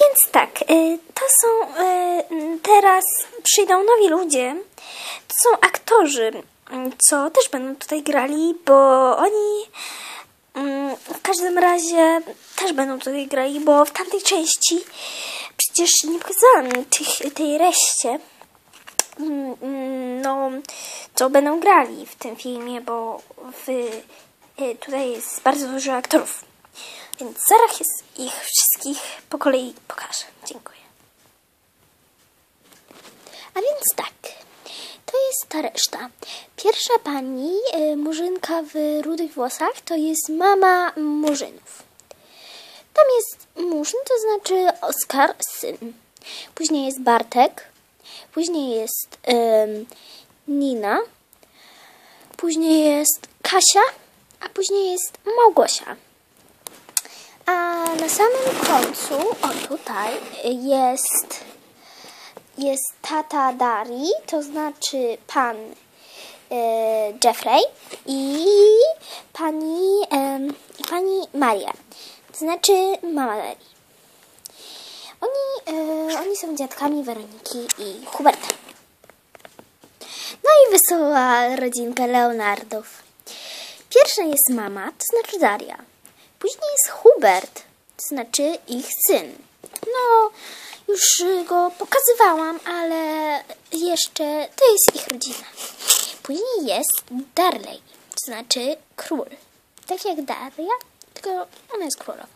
Więc tak, y, to są y, teraz przyjdą nowi ludzie. To są aktorzy, y, co też będą tutaj grali, bo oni mm, w każdym razie też będą tutaj grali, bo w tamtej części przecież nie pokazałam tych, tej reszcie. Mm, mm, No, co będą grali w tym filmie, bo w, y, tutaj jest bardzo dużo aktorów. Więc zaraz ich wszystkich po kolei pokażę. Dziękuję. A więc tak, to jest ta reszta. Pierwsza pani, y, murzynka w rudych włosach, to jest mama murzynów. Tam jest murzyn, to znaczy Oskar, syn. Później jest Bartek, później jest Nina, później jest Kasia, a później jest Małgosia. A na samym końcu, o tutaj, jest, jest tata Dari, to znaczy pan e, Jeffrey i pani, i pani Maria, to znaczy mama Dari. Oni, e, oni są dziadkami Weroniki i Huberta. No i wesoła rodzinka Leonardów. Pierwsza jest mama, to znaczy Daria. Później jest Hubert, to znaczy ich syn. No, już go pokazywałam, ale jeszcze to jest ich rodzina. Później jest Darley, to znaczy król. Tak jak Daria, tylko ona jest królową.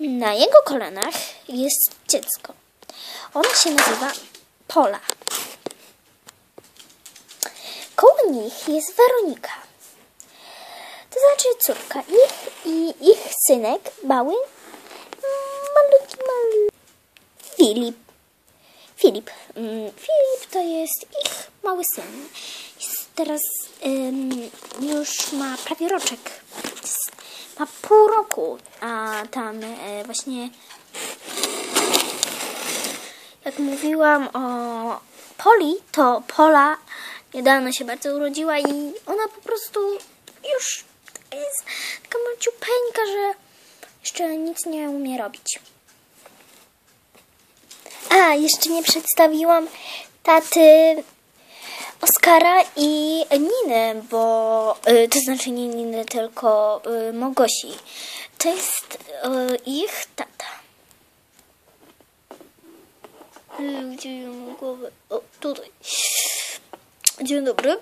Na jego kolanach jest dziecko. Ona się nazywa Pola. Koło nich jest Weronika. Znaczy córka ich i ich synek, mały, malutki, mały Filip. Filip. Mm, Filip to jest ich mały syn. Jest teraz ym, już ma prawie roczek. Ma pół roku, a tam e, właśnie jak mówiłam o Poli, to Pola niedawno się bardzo urodziła i ona po prostu już jest taka maciupeńka, że jeszcze nic nie umie robić. A, jeszcze nie przedstawiłam taty Oskara i Niny, bo y, to znaczy nie Niny, tylko y, Mogosi. To jest y, ich tata. Y, Gdzie mam głowę? O, tutaj. Dzień dobry.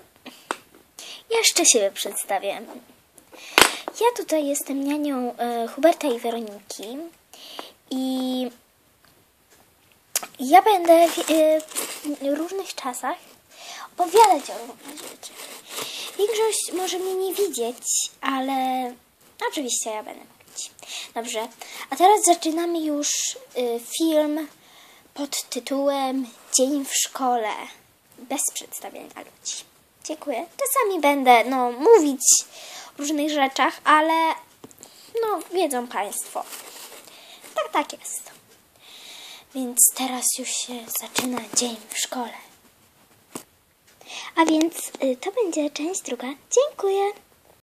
Jeszcze siebie przedstawię. Ja tutaj jestem nianią e, Huberta i Weroniki i ja będę w, e, w różnych czasach opowiadać o różnych rzeczach. Większość może mnie nie widzieć, ale oczywiście ja będę mówić. Dobrze, a teraz zaczynamy już e, film pod tytułem Dzień w szkole bez przedstawiania ludzi. Dziękuję. Czasami będę no, mówić różnych rzeczach, ale no wiedzą Państwo. Tak, tak jest. Więc teraz już się zaczyna dzień w szkole. A więc y, to będzie część druga. Dziękuję.